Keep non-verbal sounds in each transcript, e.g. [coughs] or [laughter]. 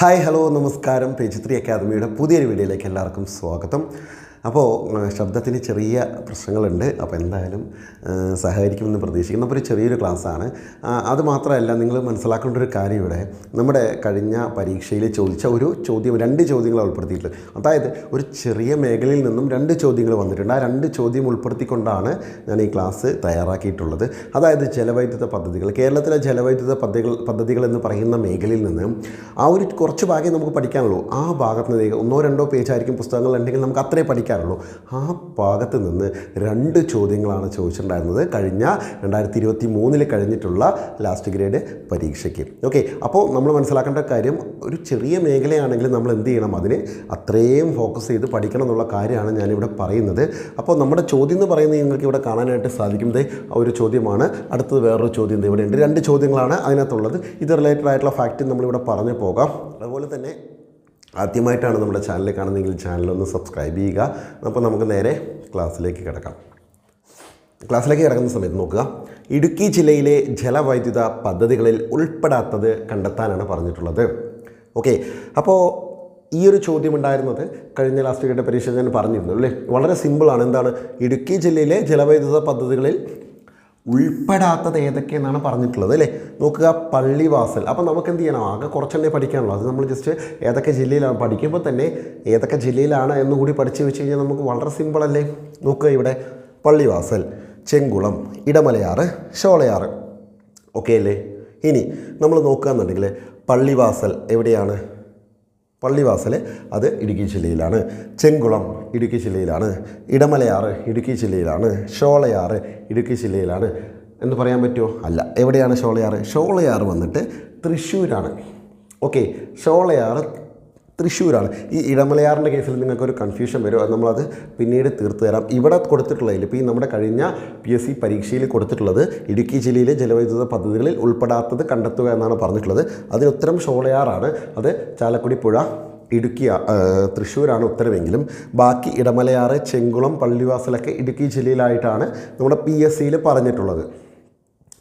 Hi hello നമസ്കാരം. Page three അക്കാദമിയുടെ പുതിയൊരു വീഡിയോയിലേക്ക് എല്ലാവർക്കും സ്വാഗതം. അപ്പോൾ ശബ്ദത്തിന് ചെറിയ പ്രശ്നങ്ങളുണ്ട്. അപ്പോൾ എന്തായാലും സഹകരിക്കുമെന്ന് പ്രതീക്ഷിക്കുന്നു. അപ്പോൾ ഒരു ചെറിയൊരു ക്ലാസ്സാണ്. അതുമാത്രമല്ല അത് മാത്രമല്ല നിങ്ങൾ മനസ്സിലാക്കേണ്ട ഒരു കാര്യം ഇവിടെ. നമ്മുടെ കഴിഞ്ഞ പരീക്ഷയിൽ ചോദിച്ച ഒരു ചോദ്യം രണ്ട് ചോദ്യങ്ങൾ ഉൾപ്പെടുത്തിയിട്ടുണ്ട് അതായത് ഒരു ചെറിയ മേഖലയിൽ നിന്നും രണ്ട് ചോദ്യങ്ങൾ വന്നിട്ടുണ്ട്. ആ രണ്ട് ചോദ്യം ഉൾപ്പെടുത്തിക്കൊണ്ടാണ് ഞാൻ ഈ ക്ലാസ് തയ്യാറാക്കിയിട്ടുള്ളത്. അതായത് ജലവൈദ്യുത പദ്ധതികൾ. കേരളത്തിലെ ജലവൈദ്യുത പദ്ധതികൾ പദ്ധതികൾ എന്ന് പറയുന്ന മേഖലയിൽ നിന്ന് ആ ഒരു കുറച്ച് ഭാഗം നമുക്ക് പഠിക്കാനുള്ളൂ. ആ ഭാഗത്ത് നിന്ന് ഒന്നോ രണ്ടോ പേജായിരിക്കും പുസ്തകങ്ങൾ ഉണ്ടെങ്കിൽ നമുക്ക് അത്രേ പഠിക്കാനുള്ളൂ ആ ഭാഗത്ത് നിന്ന് രണ്ട് ചോദ്യങ്ങളാണ് ചോദിച്ചിട്ടുണ്ടായിരുന്നത്. കഴിഞ്ഞ രണ്ടായിരത്തി ഇരുപത്തി മൂന്നിൽ കഴിഞ്ഞിട്ടുള്ള ലാസ്റ്റ് ഗ്രേഡ് പരീക്ഷയ്ക്ക്. ഓക്കെ അപ്പോൾ നമ്മൾ മനസ്സിലാക്കേണ്ട കാര്യം ഒരു ചെറിയ മേഖലയാണെങ്കിലും നമ്മൾ എന്ത് ചെയ്യണം? അതിന് അത്രയും ഫോക്കസ് ചെയ്ത് പഠിക്കണം എന്നുള്ള കാര്യമാണ് ഞാനിവിടെ പറയുന്നത്. അപ്പോൾ നമ്മുടെ ചോദ്യം എന്ന് പറയുന്നത് നിങ്ങൾക്ക് ഇവിടെ കാണാനായിട്ട് സാധിക്കുന്നത് ഒരു ചോദ്യമാണ്. അടുത്തത് വേറൊരു ചോദ്യം ഇവിടെയുണ്ട്. രണ്ട് ചോദ്യങ്ങളാണ് അതിനകത്തുള്ളത്. ഇത് റിലേറ്റഡ് ആയിട്ടുള്ള ഫാക്റ്റ് നമ്മളിവിടെ പറഞ്ഞു പോകാം. അതുപോലെ തന്നെ ആദ്യമായിട്ടാണ് നമ്മുടെ ചാനൽ കാണുന്നതെങ്കിൽ ചാനലൊന്ന് സബ്സ്ക്രൈബ് ചെയ്യുക. അപ്പോൾ നമുക്ക് നേരെ ക്ലാസ്സിലേക്ക് കിടക്കാം. ക്ലാസ്സിലേക്ക് കിടക്കുന്ന സമയത്ത് നോക്കുക. ഇടുക്കി ജില്ലയിലെ ജലവൈദ്യുത പദ്ധതികളിൽ ഉൾപ്പെടാത്തത് കണ്ടെത്താനാണ് പറഞ്ഞിട്ടുള്ളത്. ഓക്കെ. അപ്പോൾ ഈ ഒരു ചോദ്യം ഉണ്ടായിരുന്നത് കഴിഞ്ഞ ലാസ്റ്റ് കേട്ട പരീക്ഷ ഞാൻ പറഞ്ഞിരുന്നു അല്ലേ? വളരെ സിമ്പിളാണ് എന്താണ്? ഇടുക്കി ജില്ലയിലെ ജലവൈദ്യുത പദ്ധതികളിൽ ഉൾപ്പെടാത്തത് ഏതൊക്കെയെന്നാണ് പറഞ്ഞിട്ടുള്ളത് അല്ലേ? നോക്കുക പള്ളിവാസൽ. അപ്പോൾ നമുക്ക് എന്ത് ചെയ്യണം? ആകെ കുറച്ചെണ്ണേ പഠിക്കാനുള്ളൂ. അത് നമ്മൾ ജസ്റ്റ് ഏതൊക്കെ ജില്ലയിലാണ്? പഠിക്കുമ്പോൾ തന്നെ ഏതൊക്കെ ജില്ലയിലാണ് എന്നുകൂടി പഠിച്ചു വെച്ച് കഴിഞ്ഞാൽ നമുക്ക് വളരെ സിമ്പിളല്ലേ നോക്കുക ഇവിടെ. പള്ളിവാസൽ ചെങ്കുളം ഇടമലയാറ് ഷോളയാറ്. ഓക്കെ അല്ലേ? ഇനി നമ്മൾ നോക്കുകയെന്നുണ്ടെങ്കിൽ പള്ളിവാസൽ എവിടെയാണ്? പള്ളിവാസൽ അത് ഇടുക്കി ജില്ലയിലാണ്. ചെങ്കുളം ഇടുക്കി ജില്ലയിലാണ്. ഇടമലയാറ് ഇടുക്കി ജില്ലയിലാണ്. ഷോളയാറ് ഇടുക്കി ജില്ലയിലാണ്. എന്ന് പറയാൻ പറ്റുമോ? അല്ല. എവിടെയാണ് ഷോളയാറ് ഷോളയാറ് വന്നിട്ട് തൃശ്ശൂരാണ്. ഓക്കെ. ഷോളയാറ് തൃശ്ശൂരാണ്. ഈ ഇടമലയാറിന്റെ കേസിൽ നിങ്ങൾക്കൊരു കൺഫ്യൂഷൻ വരും. അത് നമ്മളത് പിന്നീട് തീർത്തു തരാം. ഇവിടെ കൊടുത്തിട്ടുള്ളതിൽ ഇപ്പോൾ ഈ നമ്മുടെ കഴിഞ്ഞ പി എസ് സി പരീക്ഷയിൽ കൊടുത്തിട്ടുള്ളത് ഇടുക്കി ജില്ലയിലെ ജലവൈദ്യുത പദ്ധതികളിൽ ഉൾപ്പെടാത്തത് കണ്ടെത്തുക എന്നാണ് പറഞ്ഞിട്ടുള്ളത്. അതിന് ഉത്തരം ഷോളയാറാണ് അത് ചാലക്കുടി പുഴ ഇടുക്കി തൃശ്ശൂരാണ് ഉത്തരവെങ്കിലും ബാക്കി ഇടമലയാറ് ചെങ്കുളം പള്ളിവാസലൊക്കെ ഇടുക്കി ജില്ലയിലായിട്ടാണ് നമ്മുടെ പി എസ് സിയിൽ പറഞ്ഞിട്ടുള്ളത്.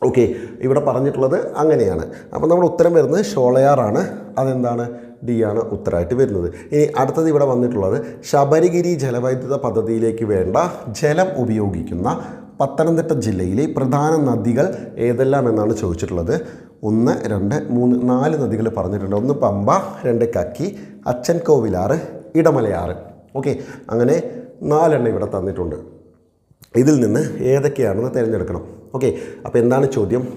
ഓക്കെ. ഇവിടെ പറഞ്ഞിട്ടുള്ളത് അങ്ങനെയാണ്. അപ്പോൾ നമ്മുടെ ഉത്തരം വരുന്നത് ഷോളയാറാണ് അതെന്താണ്? ഡി ആണ് ഉത്തരമായിട്ട് വരുന്നത്. ഇനി അടുത്തത് ഇവിടെ വന്നിട്ടുള്ളത് ശബരിഗിരി ജലവൈദ്യുത പദ്ധതിയിലേക്ക് വേണ്ട ജലം ഉപയോഗിക്കുന്ന പത്തനംതിട്ട ജില്ലയിലെ പ്രധാന നദികൾ ഏതെല്ലാം എന്നാണ് ചോദിച്ചിട്ടുള്ളത്. ഒന്ന് രണ്ട് മൂന്ന് നാല് നദികൾ പറഞ്ഞിട്ടുണ്ട്. ഒന്ന് പമ്പ രണ്ട് കക്കി അച്ചൻ കോവിലാറ് ഇടമലയാറ്. ഓക്കെ അങ്ങനെ നാലെണ്ണം ഇവിടെ തന്നിട്ടുണ്ട്. ഇതിൽ നിന്ന് ഏതൊക്കെയാണെന്ന് തിരഞ്ഞെടുക്കണം. ഓക്കെ അപ്പോൾ എന്താണ് ചോദ്യം?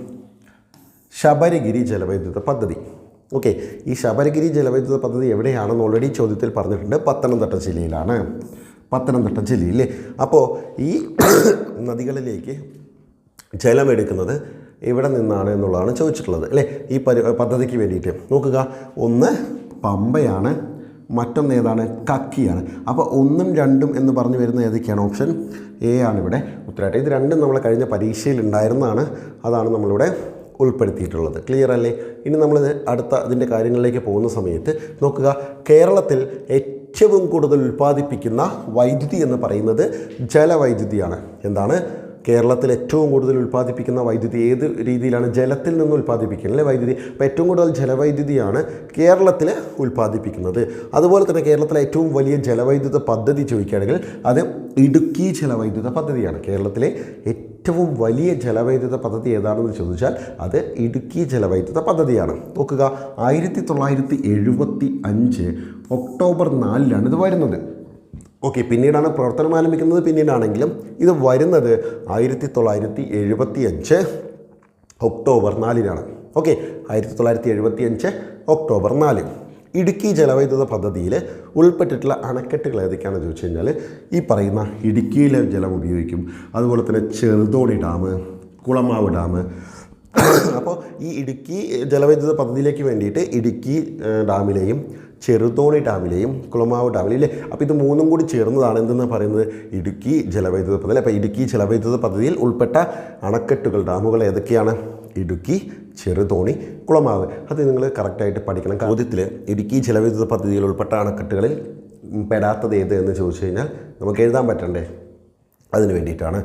ശബരിഗിരി ജലവൈദ്യുത പദ്ധതി. ഓക്കെ ഈ ശബരഗിരി ജലവൈദ്യുത പദ്ധതി എവിടെയാണെന്ന് ഓൾറെഡി ചോദ്യത്തിൽ പറഞ്ഞിട്ടുണ്ട്. പത്തനംതിട്ട ജില്ലയിലാണ്. പത്തനംതിട്ട ജില്ലയില്ലേ അപ്പോൾ ഈ [coughs] നദികളിലേക്ക് ജലമെടുക്കുന്നത് എവിടെ നിന്നാണ് എന്നുള്ളതാണ് ചോദിച്ചിട്ടുള്ളത് അല്ലേ? ഈ പരി പദ്ധതിക്ക് വേണ്ടിയിട്ട്. നോക്കുക ഒന്ന് പമ്പയാണ് മറ്റൊന്ന് ഏതാണ്? കക്കിയാണ്. അപ്പോൾ ഒന്നും രണ്ടും എന്ന് പറഞ്ഞു വരുന്ന ഏതൊക്കെയാണ്? ഓപ്ഷൻ എ ആണ് ഇവിടെ ഉത്തരമായിട്ട് ഇത് രണ്ടും നമ്മൾ കഴിഞ്ഞ പരീക്ഷയിൽ ഉണ്ടായിരുന്നതാണ്. അതാണ് നമ്മളിവിടെ ഉൾപ്പെടുത്തിയിട്ടുള്ളത്. ക്ലിയർ അല്ലേ? ഇനി നമ്മൾ അടുത്ത അതിന്റെ കാര്യങ്ങളിലേക്ക് പോകുന്ന സമയത്ത് നോക്കുക. കേരളത്തിൽ ഏറ്റവും കൂടുതൽ ഉൽപ്പാദിപ്പിക്കുന്ന വൈദ്യുതി എന്ന് പറയുന്നത് ജലവൈദ്യുതിയാണ്. എന്താണ്? കേരളത്തിൽ ഏറ്റവും കൂടുതൽ ഉൽപ്പാദിപ്പിക്കുന്ന വൈദ്യുതി ഏത് രീതിയിലാണ്? ജലത്തിൽ നിന്ന് ഉൽപ്പാദിപ്പിക്കുന്നത് അല്ലേ വൈദ്യുതി? അപ്പോൾ ഏറ്റവും കൂടുതൽ ജലവൈദ്യുതിയാണ് കേരളത്തിൽ ഉൽപ്പാദിപ്പിക്കുന്നത്. അതുപോലെ തന്നെ കേരളത്തിലെ ഏറ്റവും വലിയ ജലവൈദ്യുത പദ്ധതി ചോദിക്കുകയാണെങ്കിൽ അത് ഇടുക്കി ജലവൈദ്യുത പദ്ധതിയാണ്. കേരളത്തിലെ ഏറ്റവും വലിയ ജലവൈദ്യുത പദ്ധതി ഏതാണെന്ന് ചോദിച്ചാൽ അത് ഇടുക്കി ജലവൈദ്യുത പദ്ധതിയാണ്. നോക്കുക ആയിരത്തി തൊള്ളായിരത്തി എഴുപത്തി അഞ്ച് ഒക്ടോബർ നാലിലാണ് ഇത് വരുന്നത്. ഓക്കെ പിന്നീടാണ് പ്രവർത്തനം ആരംഭിക്കുന്നത്. പിന്നീടാണെങ്കിലും ഇത് വരുന്നത് ആയിരത്തി തൊള്ളായിരത്തി എഴുപത്തി അഞ്ച് ഒക്ടോബർ നാലിനാണ്. ഓക്കെ ആയിരത്തി തൊള്ളായിരത്തി എഴുപത്തി അഞ്ച് ഒക്ടോബർ നാല്. ഇടുക്കി ജലവൈദ്യുത പദ്ധതിയിൽ ഉൾപ്പെട്ടിട്ടുള്ള അണക്കെട്ടുകൾ ഏതൊക്കെയാണെന്ന് ചോദിച്ചു കഴിഞ്ഞാൽ ഈ പറയുന്ന ഇടുക്കിയിലെ ജലം ഉപയോഗിക്കും അതുപോലെ തന്നെ ചെറുതോണി ഡാം കുളമാവ് ഡാം. അപ്പോൾ ഈ ഇടുക്കി ജലവൈദ്യുത പദ്ധതിയിലേക്ക് വേണ്ടിയിട്ട് ഇടുക്കി ഡാമിലെയും ചെറുതോണി ഡാമിലെയും കുളമാവ് ഡാമിലെയും അല്ലേ അപ്പോൾ ഇത് മൂന്നും കൂടി ചേർന്നതാണ് എന്തെന്ന് പറയുന്നത്? ഇടുക്കി ജലവൈദ്യുത പദ്ധതി. അപ്പോൾ ഇടുക്കി ജലവൈദ്യുത പദ്ധതിയിൽ ഉൾപ്പെട്ട അണക്കെട്ടുകൾ ഡാമുകൾ ഏതൊക്കെയാണ്? ഇടുക്കി ചെറുതോണി കുളമാവ്. അത് നിങ്ങൾ കറക്റ്റായിട്ട് പഠിക്കണം. ചോദ്യത്തിൽ ഇടുക്കി ജലവൈദ്യുത പദ്ധതിയിൽ ഉൾപ്പെട്ട അണക്കെട്ടുകളിൽ പെടാത്തത് ഏത് എന്ന് ചോദിച്ചു കഴിഞ്ഞാൽ നമുക്ക് എഴുതാൻ പറ്റണ്ടേ? അതിന് വേണ്ടിയിട്ടാണ്.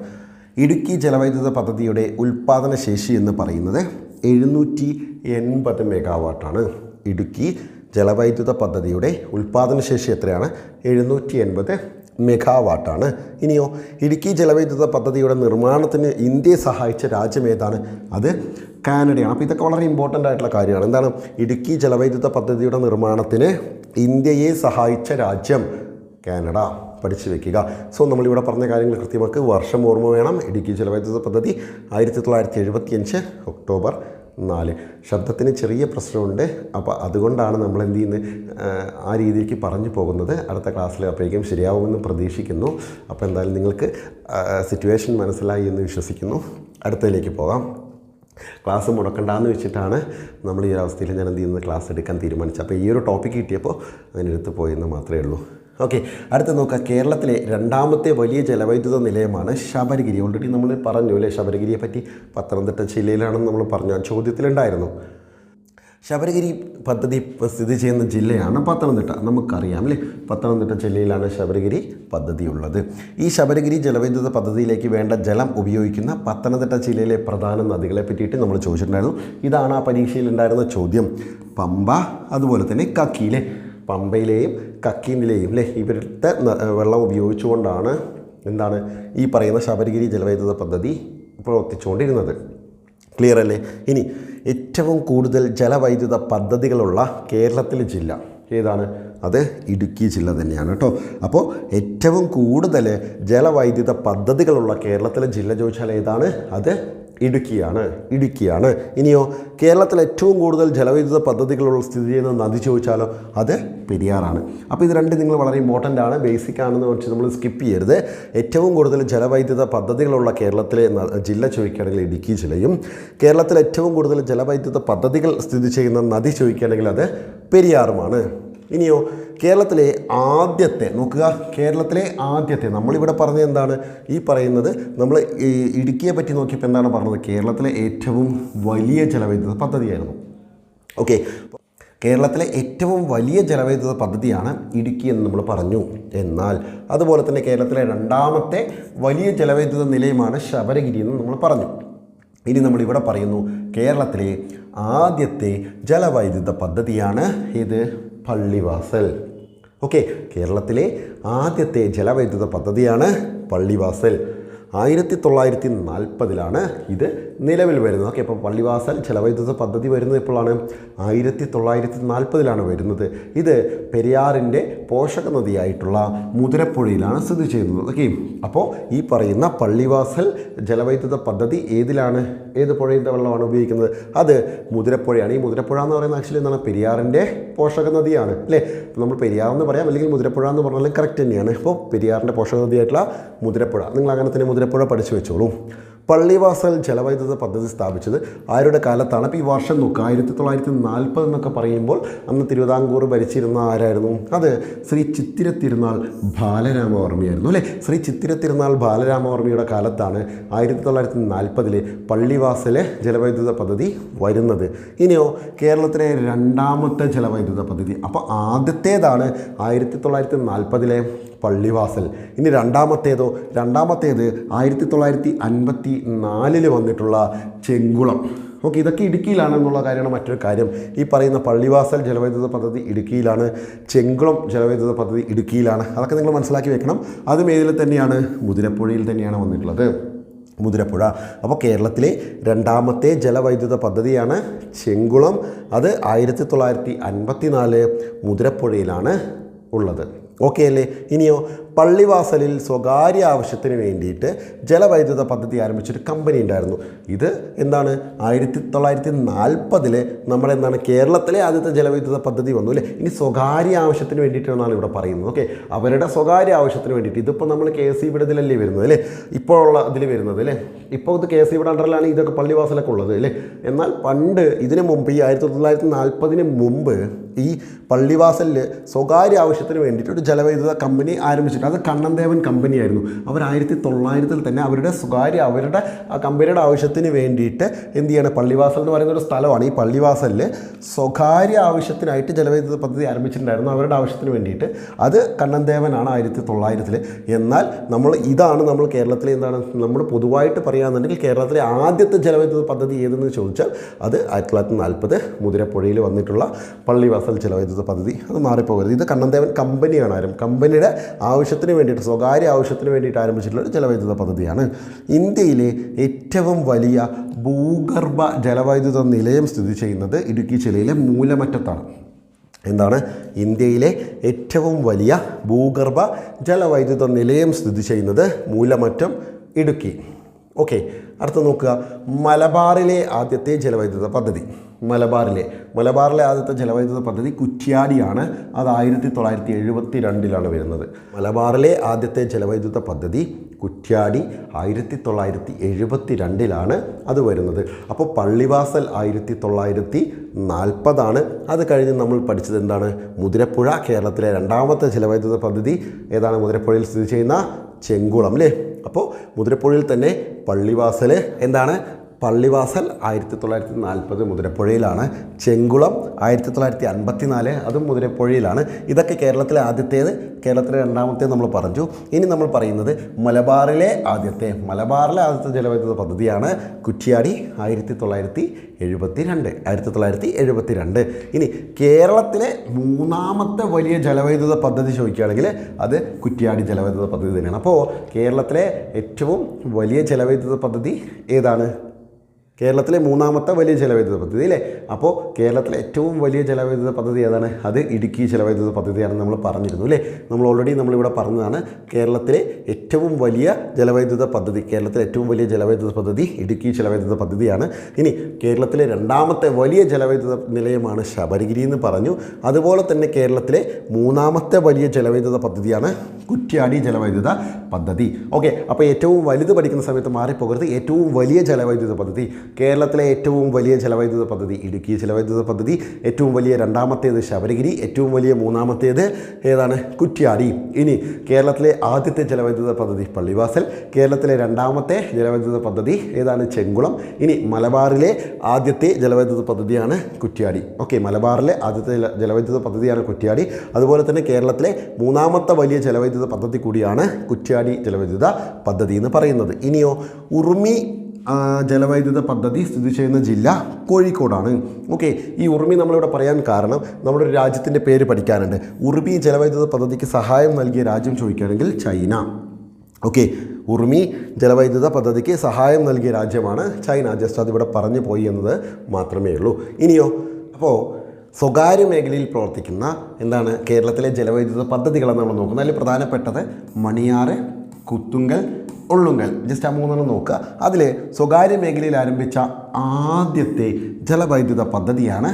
ഇടുക്കി ജലവൈദ്യുത പദ്ധതിയുടെ ഉൽപ്പാദന ശേഷി എന്ന് പറയുന്നത് എഴുന്നൂറ്റി എൺപത് മെഗാവാട്ടാണ്. ഇടുക്കി ജലവൈദ്യുത പദ്ധതിയുടെ ഉൽപ്പാദനശേഷി എത്രയാണ്? എഴുന്നൂറ്റി എൺപത് മെഗാവാട്ടാണ്. ഇനിയോ ഇടുക്കി ജലവൈദ്യുത പദ്ധതിയുടെ നിർമ്മാണത്തിന് ഇന്ത്യയെ സഹായിച്ച രാജ്യം ഏതാണ്? അത് കാനഡയാണ്. അപ്പോൾ ഇതൊക്കെ വളരെ ഇമ്പോർട്ടന്റ് ആയിട്ടുള്ള കാര്യമാണ്. എന്താണ്? ഇടുക്കി ജലവൈദ്യുത പദ്ധതിയുടെ നിർമ്മാണത്തിന് ഇന്ത്യയെ സഹായിച്ച രാജ്യം കാനഡ. പഠിച്ചു വെക്കുക. സോ നമ്മളിവിടെ പറഞ്ഞ കാര്യങ്ങൾ കൃത്യമാക്ക് വർഷം ഓർമ്മ വേണം. ഇടുക്കി ജലവൈദ്യുത പദ്ധതി ആയിരത്തി തൊള്ളായിരത്തി എഴുപത്തിയഞ്ച് ഒക്ടോബർ നാല്. ശബ്ദത്തിന് ചെറിയ പ്രശ്നമുണ്ട്. അപ്പോൾ അതുകൊണ്ടാണ് നമ്മൾ എന്ത് ചെയ്യുന്നത് ആ രീതിക്ക് പറഞ്ഞു പോകുന്നത്. അടുത്ത ക്ലാസ്സിൽ അപ്പോഴേക്കും ശരിയാവുമെന്ന് പ്രതീക്ഷിക്കുന്നു. അപ്പോൾ എന്തായാലും നിങ്ങൾക്ക് സിറ്റുവേഷൻ മനസ്സിലായി എന്ന് വിശ്വസിക്കുന്നു. അടുത്തതിലേക്ക് പോകാം. ക്ലാസ് മുടക്കണ്ടെന്ന് വെച്ചിട്ടാണ് നമ്മൾ ഈ ഒരു അവസ്ഥയിൽ ഞാൻ എന്ത് ചെയ്യുന്നത് ക്ലാസ് എടുക്കാൻ തീരുമാനിച്ചത്. അപ്പോൾ ഈ ഒരു ടോപ്പിക്ക് കിട്ടിയപ്പോൾ അതിനെടുത്ത് പോയെന്ന് മാത്രമേ ഉള്ളൂ. ഓക്കെ അടുത്ത് നോക്കുക കേരളത്തിലെ രണ്ടാമത്തെ വലിയ ജലവൈദ്യുത നിലയമാണ് ശബരിഗിരി. ഓൾറെഡി നമ്മൾ പറഞ്ഞു അല്ലേ? ശബരിഗിരിയെ പറ്റി പത്തനംതിട്ട ജില്ലയിലാണെന്ന് നമ്മൾ പറഞ്ഞു. ആ ചോദ്യത്തിലുണ്ടായിരുന്നു. ശബരിഗിരി പദ്ധതി സ്ഥിതി ചെയ്യുന്ന ജില്ലയാണ് പത്തനംതിട്ട. നമുക്കറിയാം അല്ലേ? പത്തനംതിട്ട ജില്ലയിലാണ് ശബരിഗിരി പദ്ധതി ഉള്ളത്. ഈ ശബരിഗിരി ജലവൈദ്യുത പദ്ധതിയിലേക്ക് വേണ്ട ജലം ഉപയോഗിക്കുന്ന പത്തനംതിട്ട ജില്ലയിലെ പ്രധാന നദികളെ പറ്റിയിട്ട് നമ്മൾ ചോദിച്ചിട്ടുണ്ടായിരുന്നു. ഇതാണ് ആ പരീക്ഷയിൽ ഉണ്ടായിരുന്ന ചോദ്യം. പമ്പ അതുപോലെ തന്നെ കക്കിയിലെ. പമ്പയിലെയും കക്കീനിലെയും അല്ലേ ഇവരുടെ വെള്ളം ഉപയോഗിച്ചുകൊണ്ടാണ് എന്താണ് ഈ പറയുന്ന ശബരിഗിരി ജലവൈദ്യുത പദ്ധതി പ്രവർത്തിച്ചുകൊണ്ടിരുന്നത്. ക്ലിയർ അല്ലേ? ഇനി ഏറ്റവും കൂടുതൽ ജലവൈദ്യുത പദ്ധതികളുള്ള കേരളത്തിലെ ജില്ല ഏതാണ്? അത് ഇടുക്കി ജില്ല തന്നെയാണ് കേട്ടോ. അപ്പോൾ ഏറ്റവും കൂടുതൽ ജലവൈദ്യുത പദ്ധതികളുള്ള കേരളത്തിലെ ജില്ല ചോദിച്ചാൽ ഏതാണ്? അത് ഇടുക്കിയാണ് ഇടുക്കിയാണ്. ഇനിയോ കേരളത്തിൽ ഏറ്റവും കൂടുതൽ ജലവൈദ്യുത പദ്ധതികളുള്ള സ്ഥിതി ചെയ്യുന്ന നദി ചോദിച്ചാലോ അത് പെരിയാറാണ്. അപ്പോൾ ഇത് രണ്ട് നിങ്ങൾ വളരെ ഇമ്പോർട്ടന്റ് ആണ് ബേസിക് ആണെന്ന് വെച്ച് നമ്മൾ സ്കിപ്പ് ചെയ്യരുത്. ഏറ്റവും കൂടുതൽ ജലവൈദ്യുത പദ്ധതികളുള്ള കേരളത്തിലെ ജില്ല ചോദിക്കുകയാണെങ്കിൽ ഇടുക്കി ജില്ലയും കേരളത്തിൽ ഏറ്റവും കൂടുതൽ ജലവൈദ്യുത പദ്ധതികൾ സ്ഥിതി ചെയ്യുന്ന നദി ചോദിക്കുകയാണെങ്കിൽ അത് പെരിയാറുമാണ്. ഇനിയോ കേരളത്തിലെ ആദ്യത്തെ നോക്കുക കേരളത്തിലെ ആദ്യത്തെ നമ്മളിവിടെ പറഞ്ഞത് എന്താണ്? ഈ പറയുന്നത് നമ്മൾ ഇടുക്കിയെ പറ്റി നോക്കിയപ്പോൾ എന്താണ് പറഞ്ഞത്? കേരളത്തിലെ ഏറ്റവും വലിയ ജലവൈദ്യുത പദ്ധതിയായിരുന്നു. ഓക്കെ. കേരളത്തിലെ ഏറ്റവും വലിയ ജലവൈദ്യുത പദ്ധതിയാണ് ഇടുക്കി എന്ന് നമ്മൾ പറഞ്ഞു. എന്നാൽ അതുപോലെ തന്നെ കേരളത്തിലെ രണ്ടാമത്തെ വലിയ ജലവൈദ്യുത നിലയമാണ് ശബരഗിരി എന്ന് നമ്മൾ പറഞ്ഞു. ഇനി നമ്മളിവിടെ പറയുന്നു കേരളത്തിലെ ആദ്യത്തെ ജലവൈദ്യുത പദ്ധതിയാണ് ഇത് പള്ളിവാസൽ. ഓക്കെ കേരളത്തിലെ ആദ്യത്തെ ജലവൈദ്യുത പദ്ധതിയാണ് പള്ളിവാസൽ. ആയിരത്തി തൊള്ളായിരത്തി നാൽപ്പതിലാണ് ഇത് നിലവിൽ വരുന്നത്. ഓക്കെ അപ്പോൾ പള്ളിവാസൽ ജലവൈദ്യുത പദ്ധതി വരുന്നത് എപ്പോഴാണ്? ആയിരത്തി തൊള്ളായിരത്തി നാൽപ്പതിലാണ് വരുന്നത്. ഇത് പെരിയാറിന്റെ പോഷക നദിയായിട്ടുള്ള മുതിരപ്പുഴയിലാണ് സ്ഥിതി ചെയ്യുന്നത്. ഓക്കെ അപ്പോൾ ഈ പറയുന്ന പള്ളിവാസൽ ജലവൈദ്യുത പദ്ധതി ഏതിലാണ്? ഏത് പുഴയുടെ വെള്ളമാണ് ഉപയോഗിക്കുന്നത്? അത് മുതിരപ്പുഴയാണ്. ഈ മുതിരപ്പുഴ എന്ന് പറയുന്നത് ആക്ച്വലി എന്താണ്? പെരിയാറിന്റെ പോഷക നദിയാണ് അല്ലേ നമ്മൾ പെരിയാർ എന്ന് പറയാം അല്ലെങ്കിൽ മുതിരപ്പുഴ എന്ന് പറഞ്ഞാലും കറക്റ്റ് തന്നെയാണ്. അപ്പോൾ പെരിയാറിന്റെ പോഷക നദിയായിട്ടുള്ള മുതിരപ്പുഴ. നിങ്ങൾ അങ്ങനെ തന്നെ മുതിരപ്പുഴ പഠിച്ചു വെച്ചോളൂ. പള്ളിവാസൽ ജലവൈദ്യുത പദ്ധതി സ്ഥാപിച്ചത് ആരുടെ കാലത്താണ്? അപ്പോൾ ഈ വർഷം നോക്കുക ആയിരത്തി തൊള്ളായിരത്തി നാൽപ്പത് എന്നൊക്കെ പറയുമ്പോൾ അന്ന് തിരുവിതാംകൂർ ഭരിച്ചിരുന്ന ആരായിരുന്നു? അത് ശ്രീ ചിത്തിര തിരുനാൾ ബാലരാമവർമ്മയായിരുന്നു അല്ലേ? ശ്രീ ചിത്തിര തിരുനാൾ ബാലരാമവർമ്മയുടെ കാലത്താണ് ആയിരത്തി തൊള്ളായിരത്തി നാൽപ്പതിലെ പള്ളിവാസലെ ജലവൈദ്യുത പദ്ധതി വരുന്നത്. ഇനിയോ കേരളത്തിലെ രണ്ടാമത്തെ ജലവൈദ്യുത പദ്ധതി. അപ്പോൾ ആദ്യത്തേതാണ് ആയിരത്തി തൊള്ളായിരത്തി നാൽപ്പതിലെ പള്ളിവാസൽ. ഇനി രണ്ടാമത്തേതോ രണ്ടാമത്തേത് ആയിരത്തി തൊള്ളായിരത്തി അൻപത്തി നാലിൽ വന്നിട്ടുള്ള ചെങ്കുളം. ഓക്കെ ഇതൊക്കെ ഇടുക്കിയിലാണെന്നുള്ള കാര്യമാണ് മറ്റൊരു കാര്യം. ഈ പറയുന്ന പള്ളിവാസൽ ജലവൈദ്യുത പദ്ധതി ഇടുക്കിയിലാണ് ചെങ്കുളം ജലവൈദ്യുത പദ്ധതി ഇടുക്കിയിലാണ്. അതൊക്കെ നിങ്ങൾ മനസ്സിലാക്കി വെക്കണം. അതും ഏതിൽ തന്നെയാണ്? മുതിരപ്പുഴയിൽ തന്നെയാണ് വന്നിട്ടുള്ളത്. മുതിരപ്പുഴ. അപ്പോൾ കേരളത്തിലെ രണ്ടാമത്തെ ജലവൈദ്യുത പദ്ധതിയാണ് ചെങ്കുളം. അത് ആയിരത്തി തൊള്ളായിരത്തി അൻപത്തി നാല് മുതിരപ്പുഴയിലാണ് ഉള്ളത്. ഓക്കെ അല്ലേ? ഇനിയോ പള്ളിവാസലിൽ സ്വകാര്യ ആവശ്യത്തിന് വേണ്ടിയിട്ട് ജലവൈദ്യുത പദ്ധതി ആരംഭിച്ചൊരു കമ്പനി ഉണ്ടായിരുന്നു. ഇത് എന്താണ്? ആയിരത്തി തൊള്ളായിരത്തി നാൽപ്പതിൽ നമ്മുടെ എന്താണ്? കേരളത്തിലെ ആദ്യത്തെ ജലവൈദ്യുത പദ്ധതി വന്നു അല്ലേ? ഇനി സ്വകാര്യ ആവശ്യത്തിന് വേണ്ടിയിട്ടാണ് ഇവിടെ പറയുന്നത്. ഓക്കെ അവരുടെ സ്വകാര്യ ആവശ്യത്തിന് വേണ്ടിയിട്ട് ഇതിപ്പോൾ നമ്മൾ കെ എസ് ഇവിടെ ഇതിലല്ലേ വരുന്നത് അല്ലേ? ഇപ്പോൾ ഉള്ള ഇതിൽ വരുന്നത് അല്ലേ? ഇപ്പോൾ ഇത് കെ എസ് ഇവിടെ അണ്ടറിലാണ് ഇതൊക്കെ പള്ളിവാസലൊക്കെ ഉള്ളത് അല്ലേ? എന്നാൽ പണ്ട് ഇതിന് മുമ്പ് ഈ ആയിരത്തി തൊള്ളായിരത്തി നാൽപ്പതിന് മുമ്പ് ഈ പള്ളിവാസലിൽ സ്വകാര്യ ആവശ്യത്തിന് വേണ്ടിയിട്ട് ഒരു ജലവൈദ്യുത കമ്പനി ആരംഭിച്ചിട്ടുണ്ട്. ആവശ്യം അത് കണ്ണൻദേവൻ കമ്പനിയായിരുന്നു അവർ ആയിരത്തി തൊള്ളായിരത്തിൽ തന്നെ അവരുടെ സ്വകാര്യ അവരുടെ കമ്പനിയുടെ ആവശ്യത്തിന് വേണ്ടിയിട്ട് എന്ത് ചെയ്യണം? പള്ളിവാസൽ എന്ന് പറയുന്ന ഒരു സ്ഥലമാണ്. ഈ പള്ളിവാസലിൽ സ്വകാര്യ ആവശ്യത്തിനായിട്ട് ജലവൈദ്യുത പദ്ധതി ആരംഭിച്ചിട്ടുണ്ടായിരുന്നു അവരുടെ ആവശ്യത്തിന് വേണ്ടിയിട്ട്. അത് കണ്ണൻദേവനാണ് ആയിരത്തി തൊള്ളായിരത്തിൽ എന്നാൽ നമ്മൾ ഇതാണ് നമ്മൾ കേരളത്തിലെ എന്താണ്? നമ്മൾ പൊതുവായിട്ട് പറയുകയാണെന്നുണ്ടെങ്കിൽ കേരളത്തിലെ ആദ്യത്തെ ജലവൈദ്യുത പദ്ധതി ഏതെന്ന് ചോദിച്ചാൽ അത് ആയിരത്തി തൊള്ളായിരത്തി നാൽപ്പത് മുതിരപ്പുഴയിൽ വന്നിട്ടുള്ള പള്ളിവാസൽ ജലവൈദ്യുത പദ്ധതി. അത് മാറിപ്പോകരുത്. ഇത് കണ്ണൻദേവൻ കമ്പനിയാണ് ആരും. കമ്പനിയുടെ ആവശ്യത്തിന് വേണ്ടിയിട്ട് സ്വകാര്യ ആവശ്യത്തിന് വേണ്ടിയിട്ട് ആരംഭിച്ചിട്ടുള്ള ഒരു ജലവൈദ്യുത പദ്ധതിയാണ്. ഇന്ത്യയിലെ ഏറ്റവും വലിയ ഭൂഗർഭ ജലവൈദ്യുത നിലയം സ്ഥിതി ചെയ്യുന്നത് ഇടുക്കി ജില്ലയിലെ മൂലമറ്റത്താണ്. എന്താണ്? ഇന്ത്യയിലെ ഏറ്റവും വലിയ ഭൂഗർഭ ജലവൈദ്യുത നിലയം സ്ഥിതി ചെയ്യുന്നത് മൂലമറ്റം ഇടുക്കി. ഓക്കെ അടുത്ത നോക്കുക. മലബാറിലെ ആദ്യത്തെ ജലവൈദ്യുത പദ്ധതി. മലബാറിലെ മലബാറിലെ ആദ്യത്തെ ജലവൈദ്യുത പദ്ധതി കുറ്റ്യാടിയാണ്. അത് ആയിരത്തി തൊള്ളായിരത്തി എഴുപത്തി രണ്ടിലാണ് വരുന്നത്. മലബാറിലെ ആദ്യത്തെ ജലവൈദ്യുത പദ്ധതി കുറ്റ്യാടി ആയിരത്തി തൊള്ളായിരത്തി എഴുപത്തി രണ്ടിലാണ് അത് വരുന്നത്. അപ്പോൾ പള്ളിവാസൽ ആയിരത്തി തൊള്ളായിരത്തി നാൽപ്പതാണ് അത് കഴിഞ്ഞ് നമ്മൾ പഠിച്ചത് എന്താണ്? മുതിരപ്പുഴ കേരളത്തിലെ രണ്ടാമത്തെ ജലവൈദ്യുത പദ്ധതി. ഏതാണ് മുതിരപ്പുഴയിൽ സ്ഥിതി ചെയ്യുന്ന? ചെങ്കുളം അല്ലേ? അപ്പോൾ മുതിരപ്പുഴയിൽ തന്നെ പള്ളിവാസൽ എന്താണ്? പള്ളിവാസൽ ആയിരത്തി തൊള്ളായിരത്തി നാൽപ്പത് മുതിരപ്പുഴയിലാണ്. ചെങ്കുളം ആയിരത്തി തൊള്ളായിരത്തി അൻപത്തി നാല് അതും മുതിരപ്പുഴയിലാണ്. ഇതൊക്കെ കേരളത്തിലെ ആദ്യത്തേത് കേരളത്തിലെ രണ്ടാമത്തേത് നമ്മൾ പറഞ്ഞു. ഇനി നമ്മൾ പറയുന്നത് മലബാറിലെ ആദ്യത്തെ മലബാറിലെ ആദ്യത്തെ ജലവൈദ്യുത പദ്ധതിയാണ് കുറ്റിയാടി ആയിരത്തി തൊള്ളായിരത്തി എഴുപത്തി രണ്ട് ആയിരത്തി തൊള്ളായിരത്തി എഴുപത്തി രണ്ട് ഇനി കേരളത്തിലെ മൂന്നാമത്തെ വലിയ ജലവൈദ്യുത പദ്ധതി ചോദിക്കുകയാണെങ്കിൽ അത് കുറ്റിയാടി ജലവൈദ്യുത പദ്ധതി തന്നെയാണ്. അപ്പോൾ കേരളത്തിലെ ഏറ്റവും വലിയ ജലവൈദ്യുത പദ്ധതി ഏതാണ്? കേരളത്തിലെ മൂന്നാമത്തെ വലിയ ജലവൈദ്യുത പദ്ധതി അല്ലേ? അപ്പോൾ കേരളത്തിലെ ഏറ്റവും വലിയ ജലവൈദ്യുത പദ്ധതി ഏതാണ്? അത് ഇടുക്കി ജലവൈദ്യുത പദ്ധതിയാണ് നമ്മൾ പറഞ്ഞിരുന്നു അല്ലേ? നമ്മൾ ഓൾറെഡി നമ്മളിവിടെ പറഞ്ഞതാണ് കേരളത്തിലെ ഏറ്റവും വലിയ ജലവൈദ്യുത പദ്ധതി കേരളത്തിലെ ഏറ്റവും വലിയ ജലവൈദ്യുത പദ്ധതി ഇടുക്കി ജലവൈദ്യുത പദ്ധതിയാണ്. ഇനി കേരളത്തിലെ രണ്ടാമത്തെ വലിയ ജലവൈദ്യുത നിലയമാണ് ശബരിഗിരി എന്ന് പറഞ്ഞു. അതുപോലെ തന്നെ കേരളത്തിലെ മൂന്നാമത്തെ വലിയ ജലവൈദ്യുത പദ്ധതിയാണ് കുറ്റ്യാടി ജലവൈദ്യുത പദ്ധതി. ഓക്കെ അപ്പോൾ ഏറ്റവും വലുത് പഠിക്കുന്ന സമയത്ത് മാറിപ്പോകരുത്. ഏറ്റവും വലിയ ജലവൈദ്യുത പദ്ധതി കേരളത്തിലെ ഏറ്റവും വലിയ ജലവൈദ്യുത പദ്ധതി ഇടുക്കി ജലവൈദ്യുത പദ്ധതി ഏറ്റവും വലിയ രണ്ടാമത്തേത് ശബരിഗിരി ഏറ്റവും വലിയ മൂന്നാമത്തേത് ഏതാണ്? കുറ്റ്യാടി. ഇനി കേരളത്തിലെ ആദ്യത്തെ ജലവൈദ്യുത പദ്ധതി പള്ളിവാസൽ കേരളത്തിലെ രണ്ടാമത്തെ ജലവൈദ്യുത പദ്ധതി ഏതാണ്? ചെങ്കുളം. ഇനി മലബാറിലെ ആദ്യത്തെ ജലവൈദ്യുത പദ്ധതിയാണ് കുറ്റ്യാടി. ഓക്കെ മലബാറിലെ ആദ്യത്തെ ജല- ജലവൈദ്യുത പദ്ധതിയാണ് കുറ്റ്യാടി. അതുപോലെ തന്നെ കേരളത്തിലെ മൂന്നാമത്തെ വലിയ ജലവൈദ്യുത പദ്ധതി കൂടിയാണ് കുറ്റ്യാടി ജലവൈദ്യുത പദ്ധതി എന്ന് പറയുന്നത്. ഇനിയോ ഉറുമി ജലവൈദ്യുത പദ്ധതി സ്ഥിതി ചെയ്യുന്ന ജില്ല കോഴിക്കോടാണ്. ഓക്കെ ഈ ഉറുമി നമ്മളിവിടെ പറയാൻ കാരണം നമ്മുടെ രാജ്യത്തിന്റെ പേര് പഠിക്കാനുണ്ട്. ഉറുമി ജലവൈദ്യുത പദ്ധതിക്ക് സഹായം നൽകിയ രാജ്യം ചോദിക്കുകയാണെങ്കിൽ ചൈന. ഓക്കെ ഉറുമി ജലവൈദ്യുത പദ്ധതിക്ക് സഹായം നൽകിയ രാജ്യമാണ് ചൈന. ജസ്റ്റ് അതിവിടെ പറഞ്ഞു പോയി എന്നത് മാത്രമേ ഉള്ളൂ. ഇനിയോ അപ്പോൾ സ്വകാര്യ മേഖലയിൽ പ്രവർത്തിക്കുന്ന എന്താണ് കേരളത്തിലെ ജലവൈദ്യുത പദ്ധതികളെന്ന് നമ്മൾ നോക്കുന്നത് അതിൽ പ്രധാനപ്പെട്ടത് മണിയാറ് കുത്തുങ്കൽ ഉള്ളുങ്കൽ. ജസ്റ്റ് ആ മൂന്നെണ്ണം നോക്കുക. അതിൽ സ്വകാര്യ മേഖലയിൽ ആരംഭിച്ച ആദ്യത്തെ ജലവൈദ്യുത പദ്ധതിയാണ്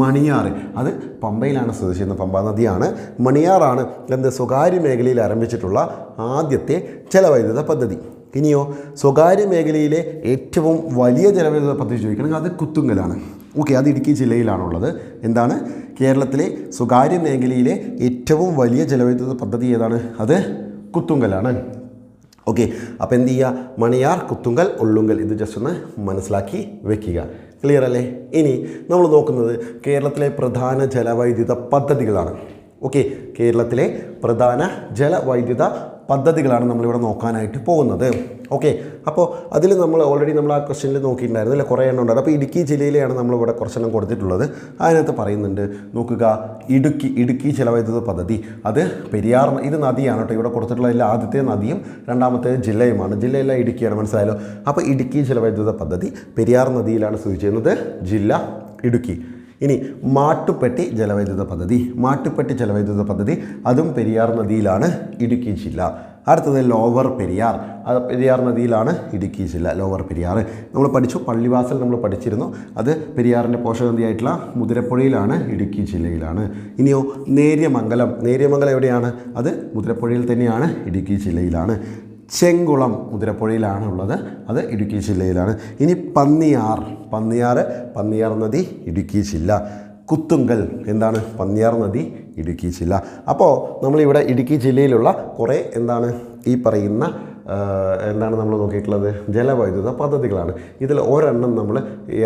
മണിയാർ അത് പമ്പയിലാണ് സ്ഥിതി ചെയ്യുന്നത് പമ്പ നദിയാണ്. മണിയാറാണ് എന്ത് സ്വകാര്യ മേഖലയിൽ ആരംഭിച്ചിട്ടുള്ള ആദ്യത്തെ ജലവൈദ്യുത പദ്ധതി. ഇനിയോ സ്വകാര്യ മേഖലയിലെ ഏറ്റവും വലിയ ജലവൈദ്യുത പദ്ധതി ചോദിക്കണമെങ്കിൽ അത് കുത്തുങ്കലാണ്. ഓക്കെ അത് ഇടുക്കി ജില്ലയിലാണുള്ളത്. എന്താണ്? കേരളത്തിലെ സ്വകാര്യ മേഖലയിലെ ഏറ്റവും വലിയ ജലവൈദ്യുത പദ്ധതി ഏതാണ്? അത് കുത്തുങ്കലാണ്. ഓക്കെ അപ്പോൾ എന്ത് ചെയ്യുക മണിയാർ കുത്തുങ്കൽ ഉള്ളുങ്കൽ. ഇത് ജസ്റ്റ് ഒന്ന് മനസ്സിലാക്കി വെക്കുക. ക്ലിയർ അല്ലേ? ഇനി നമ്മൾ നോക്കുന്നത് കേരളത്തിലെ പ്രധാന ജലവൈദ്യുത പദ്ധതികളാണ്. ഓക്കെ കേരളത്തിലെ പ്രധാന ജലവൈദ്യുത പദ്ധതികളാണ് നമ്മളിവിടെ നോക്കാനായിട്ട് പോകുന്നത്. ഓക്കെ അപ്പോൾ അതിൽ നമ്മൾ ഓൾറെഡി നമ്മൾ ആ ക്വസ്റ്റ്യനിൽ നോക്കിയിട്ടുണ്ടായിരുന്നു അല്ലെ? കുറേ എണ്ണം ഉണ്ടായിരുന്നു അപ്പോൾ ഇടുക്കി ജില്ലയിലെയാണ് നമ്മളിവിടെ കുറച്ചെണ്ണം കൊടുത്തിട്ടുള്ളത്. അതിനകത്ത് പറയുന്നുണ്ട് നോക്കുക ഇടുക്കി ഇടുക്കി ജലവൈദ്യുത പദ്ധതി. അത് പെരിയാർ ഇത് നദിയാണ് കേട്ടോ. ഇവിടെ കൊടുത്തിട്ടുള്ള ആദ്യത്തെ നദിയും രണ്ടാമത്തെ ജില്ലയുമാണ്. ജില്ലയെല്ലാം ഇടുക്കിയാണ് മനസ്സിലായല്ലോ? അപ്പോൾ ഇടുക്കി ജലവൈദ്യുത പദ്ധതി പെരിയാർ നദിയിലാണ് സ്ഥിതി ചെയ്യുന്നത്. ജില്ല ഇടുക്കി. ഇനി മാട്ടുപ്പെട്ടി ജലവൈദ്യുത പദ്ധതി. മാട്ടുപ്പെട്ടി ജലവൈദ്യുത പദ്ധതി അതും പെരിയാർ നദിയിലാണ് ഇടുക്കി ജില്ല. അടുത്തത് ലോവർ പെരിയാർ. അത് പെരിയാർ നദിയിലാണ് ഇടുക്കി ജില്ല ലോവർ പെരിയാർ. നമ്മൾ പഠിച്ചു പള്ളിവാസൽ നമ്മൾ പഠിച്ചിരുന്നു. അത് പെരിയാറിന്റെ പോഷകനദിയായിട്ടുള്ള മുതിരപ്പുഴയിലാണ് ഇടുക്കി ജില്ലയിലാണ്. ഇനിയോ നേര്യമംഗലം. നേര്യമംഗലം എവിടെയാണ്? അത് മുതിരപ്പുഴയിൽ തന്നെയാണ് ഇടുക്കി ജില്ലയിലാണ്. ചെങ്കുളം മുതിരപ്പുഴയിലാണ് ഉള്ളത് അത് ഇടുക്കി ജില്ലയിലാണ്. ഇനി പന്നിയാർ. പന്നിയാർ പന്നിയാർ നദി ഇടുക്കി ജില്ല. കുത്തുങ്കൽ എന്താണ്? പന്നിയാർ നദി ഇടുക്കി ജില്ല. അപ്പോൾ നമ്മളിവിടെ ഇടുക്കി ജില്ലയിലുള്ള കുറേ എന്താണ് ഈ പറയുന്ന എന്താണ് നമ്മൾ നോക്കിയിട്ടുള്ളത്? ജലവൈദ്യുത പദ്ധതികളാണ്. ഇതിൽ ഒരെണ്ണം നമ്മൾ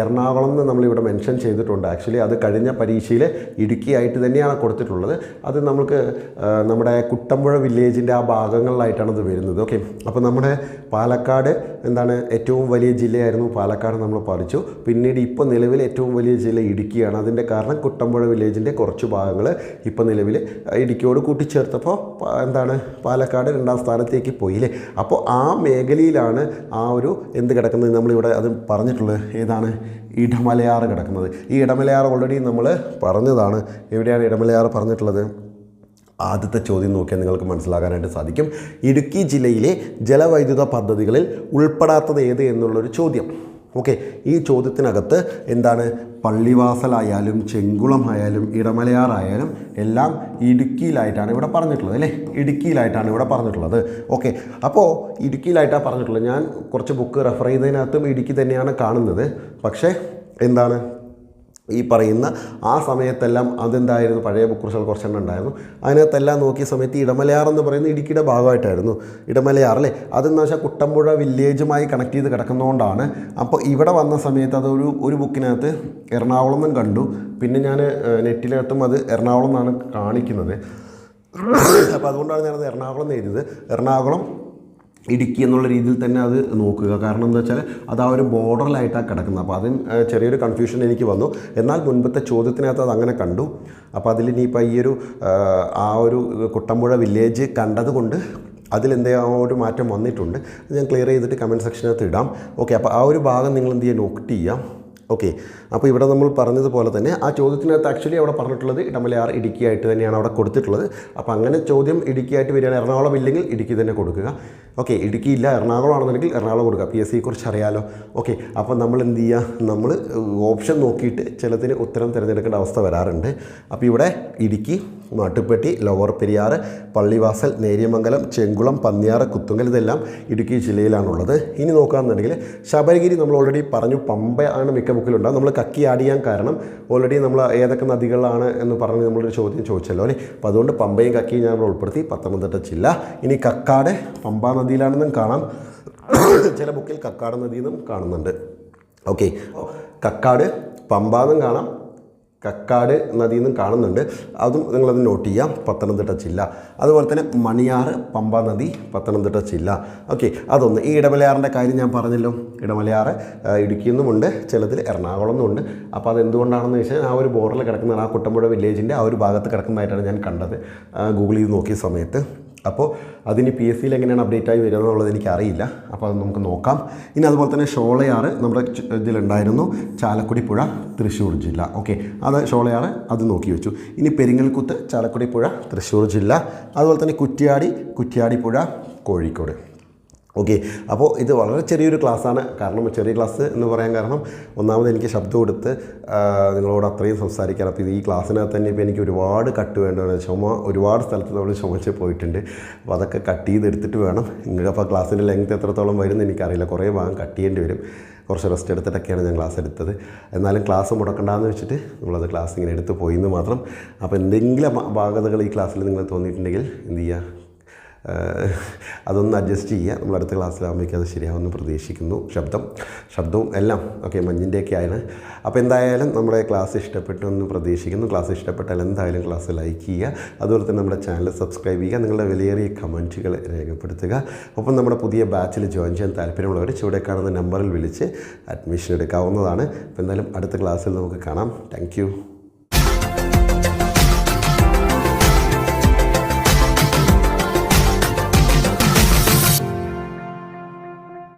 എറണാകുളം എന്ന് നമ്മളിവിടെ മെൻഷൻ ചെയ്തിട്ടുണ്ട്. ആക്ച്വലി അത് കഴിഞ്ഞ പരീക്ഷയിൽ ഇടുക്കിയായിട്ട് തന്നെയാണ് കൊടുത്തിട്ടുള്ളത്. അത് നമുക്ക് നമ്മുടെ കുട്ടമ്പുഴ വില്ലേജിന്റെ ആ ഭാഗങ്ങളിലായിട്ടാണ് ഇത് വരുന്നത്. ഓക്കെ അപ്പോൾ നമ്മുടെ പാലക്കാട് എന്താണ് ഏറ്റവും വലിയ ജില്ലയായിരുന്നു പാലക്കാട് നമ്മൾ പറിച്ചു പിന്നീട് ഇപ്പോൾ നിലവിൽ ഏറ്റവും വലിയ ജില്ല ഇടുക്കിയാണ്. അതിന്റെ കാരണം കുട്ടമ്പുഴ വില്ലേജിന്റെ കുറച്ച് ഭാഗങ്ങൾ ഇപ്പോൾ നിലവിൽ ഇടുക്കിയോട് കൂട്ടിച്ചേർത്തപ്പോൾ എന്താണ് പാലക്കാട് രണ്ടാം സ്ഥാനത്തേക്ക് പോയില്ലേ? അപ്പോൾ ആ മേഖലയിലാണ് ആ ഒരു എന്ത് കിടക്കുന്നത് നമ്മളിവിടെ അത് പറഞ്ഞിട്ടുള്ളത്. ഏതാണ്? ഇടമലയാറ് കിടക്കുന്നത്. ഈ ഇടമലയാറ് ഓൾറെഡി നമ്മൾ പറഞ്ഞതാണ്. എവിടെയാണ് ഇടമലയാറ് പറഞ്ഞിട്ടുള്ളത്? ആദ്യത്തെ ചോദ്യം നോക്കിയാൽ നിങ്ങൾക്ക് മനസ്സിലാക്കാനായിട്ട് സാധിക്കും. ഇടുക്കി ജില്ലയിലെ ജലവൈദ്യുത പദ്ധതികളിൽ ഉൾപ്പെടാത്തത് ഏത് എന്നുള്ളൊരു ചോദ്യം. ഓക്കെ ഈ ചോദ്യത്തിനകത്ത് എന്താണ്? പള്ളിവാസലായാലും ചെങ്കുളം ആയാലും ഇടമലയാറായാലും എല്ലാം ഇടുക്കിയിലായിട്ടാണ് ഇവിടെ പറഞ്ഞിട്ടുള്ളത് അല്ലേ? ഇടുക്കിയിലായിട്ടാണ് ഇവിടെ പറഞ്ഞിട്ടുള്ളത്. ഓക്കെ അപ്പോൾ ഇടുക്കിയിലായിട്ടാണ് പറഞ്ഞിട്ടുള്ളത്. ഞാൻ കുറച്ച് ബുക്ക് റെഫർ ചെയ്തതിനകത്തും ഇടുക്കി തന്നെയാണ് കാണുന്നത്. പക്ഷേ എന്താണ്? ഈ പറയുന്ന ആ സമയത്തെല്ലാം അതെന്തായിരുന്നു? പഴയ ബുക്ക് കുറിച്ചുകൾ കുറച്ചെണ്ണം ഉണ്ടായിരുന്നു. അതിനകത്തെല്ലാം നോക്കിയ സമയത്ത് ഇടമലയാർ എന്ന് പറയുന്നത് ഇടുക്കിയുടെ ഭാഗമായിട്ടായിരുന്നു. ഇടമലയാർ അല്ലേ? അതെന്ന് വെച്ചാൽ കുട്ടമ്പുഴ വില്ലേജുമായി കണക്ട് ചെയ്ത് കിടക്കുന്നതുകൊണ്ടാണ് അപ്പോൾ ഇവിടെ വന്ന സമയത്ത് അതൊരു ഒരു ബുക്കിനകത്ത് എറണാകുളം എന്നും കണ്ടു. പിന്നെ ഞാൻ നെറ്റിനകത്തും അത് എറണാകുളം എന്നാണ് കാണിക്കുന്നത്. അപ്പോൾ അതുകൊണ്ടാണ് ഞാനത് എറണാകുളം എന്ന് എഴുതിയത്. എറണാകുളം ഇടുക്കി എന്നുള്ള രീതിയിൽ തന്നെ അത് നോക്കുക. കാരണം എന്താ വെച്ചാൽ അത് ആ ഒരു ബോർഡറിലായിട്ടാണ് കിടക്കുന്നത്. അപ്പോൾ അതിന് ചെറിയൊരു കൺഫ്യൂഷൻ എനിക്ക് വന്നു. എന്നാൽ മുൻപത്തെ ചോദ്യത്തിനകത്ത് അത് അങ്ങനെ കണ്ടു. അപ്പോൾ അതിൽ ഇനിയിപ്പോൾ ഈ ഒരു ആ ഒരു കുട്ടമ്പുഴ വില്ലേജ് കണ്ടതുകൊണ്ട് അതിലെന്തേ ആ ഒരു മാറ്റം വന്നിട്ടുണ്ട്. ഞാൻ ക്ലിയർ ചെയ്തിട്ട് കമന്റ് സെക്ഷനകത്ത് ഇടാം. ഓക്കെ അപ്പോൾ ആ ഒരു ഭാഗം നിങ്ങൾ എന്ത് ചെയ്യുക നോട്ട് ചെയ്യാം. ഓക്കെ അപ്പോൾ ഇവിടെ നമ്മൾ പറഞ്ഞതുപോലെ തന്നെ ആ ചോദ്യത്തിനകത്ത് ആക്ച്വലി അവിടെ പറഞ്ഞിട്ടുള്ളത് ഇടമലയാർ ഇടുക്കി ആയിട്ട് തന്നെയാണ് അവിടെ കൊടുത്തിട്ടുള്ളത്. അപ്പോൾ അങ്ങനെ ചോദ്യം ഇടുക്കി ആയിട്ട് വരികയാണ്. എറണാകുളം ഇല്ലെങ്കിൽ ഇടുക്കി തന്നെ കൊടുക്കുക. ഓക്കെ ഇടുക്കി ഇല്ല എറണാകുളം ആണെന്നുണ്ടെങ്കിൽ എറണാകുളം കൊടുക്കുക. പി എസ് സിയെ കുറിച്ച് അറിയാലോ. ഓക്കെ അപ്പോൾ നമ്മൾ എന്ത് ചെയ്യുക? നമ്മൾ ഓപ്ഷൻ നോക്കിയിട്ട് ചിലതിന് ഉത്തരം തിരഞ്ഞെടുക്കേണ്ട അവസ്ഥ വരാറുണ്ട്. അപ്പോൾ ഇവിടെ ഇടുക്കി മാട്ടുപ്പെട്ടി ലോവർ പെരിയാർ പള്ളിവാസൽ നേര്യമംഗലം ചെങ്കുളം പന്നിയാറ് കുത്തുങ്കൽ ഇതെല്ലാം ഇടുക്കി ജില്ലയിലാണുള്ളത്. ഇനി നോക്കുകയാണെന്നുണ്ടെങ്കിൽ ശബരിഗിരി നമ്മൾ ഓൾറെഡി പറഞ്ഞു പമ്പയാണ് മിക്ക ബുക്കിലുണ്ടാകും നമ്മൾ കക്കി ആടിയാൻ കാരണം ഓൾറെഡി നമ്മൾ ഏതൊക്കെ നദികളാണ് എന്ന് പറഞ്ഞ് നമ്മളൊരു ചോദ്യം ചോദിച്ചല്ലോ അല്ലേ? അപ്പോൾ അതുകൊണ്ട് പമ്പയും കക്കിയും ഞാൻ ഉൾപ്പെടുത്തി പത്തനംതിട്ട ജില്ല. ഇനി കക്കാട് പമ്പാ നദിയിലാണെന്നും കാണാം. ചില ബുക്കിൽ കക്കാട് നദിയെന്നും കാണുന്നുണ്ട്. ഓക്കെ. കക്കാട് പമ്പാന്നും കാണാം. കക്കാട് നദിയിൽ നിന്നും കാണുന്നുണ്ട്. അതും നിങ്ങളത് നോട്ട് ചെയ്യാം. പത്തനംതിട്ട ജില്ല. അതുപോലെ തന്നെ മണിയാറ് പമ്പ നദി പത്തനംതിട്ട ജില്ല. ഓക്കെ അതൊന്ന്. ഈ ഇടമലയാറിന്റെ കാര്യം ഞാൻ പറഞ്ഞല്ലോ. ഇടമലയാറ് ഇടുക്കിയിൽ നിന്നുമുണ്ട് ചിലതിൽ എറണാകുളം നിന്നുമുണ്ട് അപ്പോൾ അതെന്തുകൊണ്ടാണെന്ന് വെച്ചാൽ ആ ഒരു ബോർഡറിൽ കിടക്കുന്നതാണ് ആ കുട്ടമ്പുഴ വില്ലേജിന്റെ ആ ഒരു ഭാഗത്ത് കിടക്കുന്നതായിട്ടാണ് ഞാൻ കണ്ടത്. ഗൂഗിൾ ചെയ്ത് നോക്കിയ സമയത്ത്. അപ്പോൾ അതിന് പി എസ് സിയിൽ എങ്ങനെയാണ് അപ്ഡേറ്റ് ആയി വരിക എന്നുള്ളത് എനിക്കറിയില്ല. അപ്പോൾ അത് നമുക്ക് നോക്കാം. ഇനി അതുപോലെ തന്നെ ഷോളയാർ നമ്മുടെ ഇതിലുണ്ടായിരുന്നു. ചാലക്കുടി പുഴ തൃശ്ശൂർ ജില്ല. ഓക്കെ. അത് ഷോളയാർ അത് നോക്കി വെച്ചു. ഇനി പെരിങ്ങൽക്കുത്ത് ചാലക്കുടി പുഴ തൃശ്ശൂർ ജില്ല. അതുപോലെ തന്നെ കുറ്റ്യാടി കുറ്റ്യാടി പുഴ കോഴിക്കോട്. ഓക്കെ അപ്പോൾ ഇത് വളരെ ചെറിയൊരു ക്ലാസ്സാണ്. കാരണം ചെറിയ ക്ലാസ് എന്ന് പറയാൻ കാരണം ഒന്നാമത് എനിക്ക് ശബ്ദം കൊടുത്ത് നിങ്ങളോട് അത്രയും സംസാരിക്കാൻ. അപ്പോൾ ഈ ക്ലാസ്സിനകത്ത് തന്നെ ഇപ്പോൾ എനിക്ക് ഒരുപാട് കട്ട് വേണ്ടതാണ് ചുമ ഒരുപാട് സ്ഥലത്ത് നമ്മൾ ചുമച്ച് പോയിട്ടുണ്ട്. അപ്പോൾ അതൊക്കെ കട്ട് ചെയ്തെടുത്തിട്ട് വേണം. നിങ്ങൾക്ക് അപ്പോൾ ക്ലാസ്സിന്റെ ലെങ്ത് എത്രത്തോളം വരും എനിക്കറിയില്ല. കുറേ ഭാഗം കട്ട് ചെയ്യേണ്ടി വരും. കുറച്ച് റെസ്റ്റ് എടുത്തിട്ടൊക്കെയാണ് ഞാൻ ക്ലാസ് എടുത്തത്. എന്നാലും ക്ലാസ് മുടക്കണ്ടെന്ന് വെച്ചിട്ട് നമ്മളത് ക്ലാസ് ഇങ്ങനെ എടുത്ത് പോയി എന്ന് മാത്രം. അപ്പോൾ എന്തെങ്കിലും ഭാഗതകൾ ഈ ക്ലാസ്സിൽ നിങ്ങൾ തോന്നിയിട്ടുണ്ടെങ്കിൽ എന്ത് ചെയ്യുക? അതൊന്ന് അഡ്ജസ്റ്റ് ചെയ്യുക. നമ്മൾ അടുത്ത ക്ലാസ്സിലാകുമ്പോഴേക്കും അത് ശരിയാവുമെന്ന് പ്രതീക്ഷിക്കുന്നു. ശബ്ദം ശബ്ദവും എല്ലാം ഓക്കെ മഞ്ഞിന്റെയൊക്കെ ആയാണ് അപ്പോൾ എന്തായാലും നമ്മുടെ ക്ലാസ് ഇഷ്ടപ്പെട്ടു എന്ന് പ്രതീക്ഷിക്കുന്നു. ക്ലാസ് ഇഷ്ടപ്പെട്ടാൽ എന്തായാലും ക്ലാസ് ലൈക്ക് ചെയ്യുക. അതുപോലെ തന്നെ നമ്മുടെ ചാനൽ സബ്സ്ക്രൈബ് ചെയ്യുക. നിങ്ങളുടെ വിലയേറിയ കമന്റുകൾ രേഖപ്പെടുത്തുക. ഒപ്പം നമ്മുടെ പുതിയ ബാച്ചിൽ ജോയിൻ ചെയ്യാൻ താല്പര്യമുള്ളവർ ചുവടെ കാണുന്ന നമ്പറിൽ വിളിച്ച് അഡ്മിഷൻ എടുക്കാവുന്നതാണ്. അപ്പോൾ എന്തായാലും അടുത്ത ക്ലാസ്സിൽ നമുക്ക് കാണാം. താങ്ക്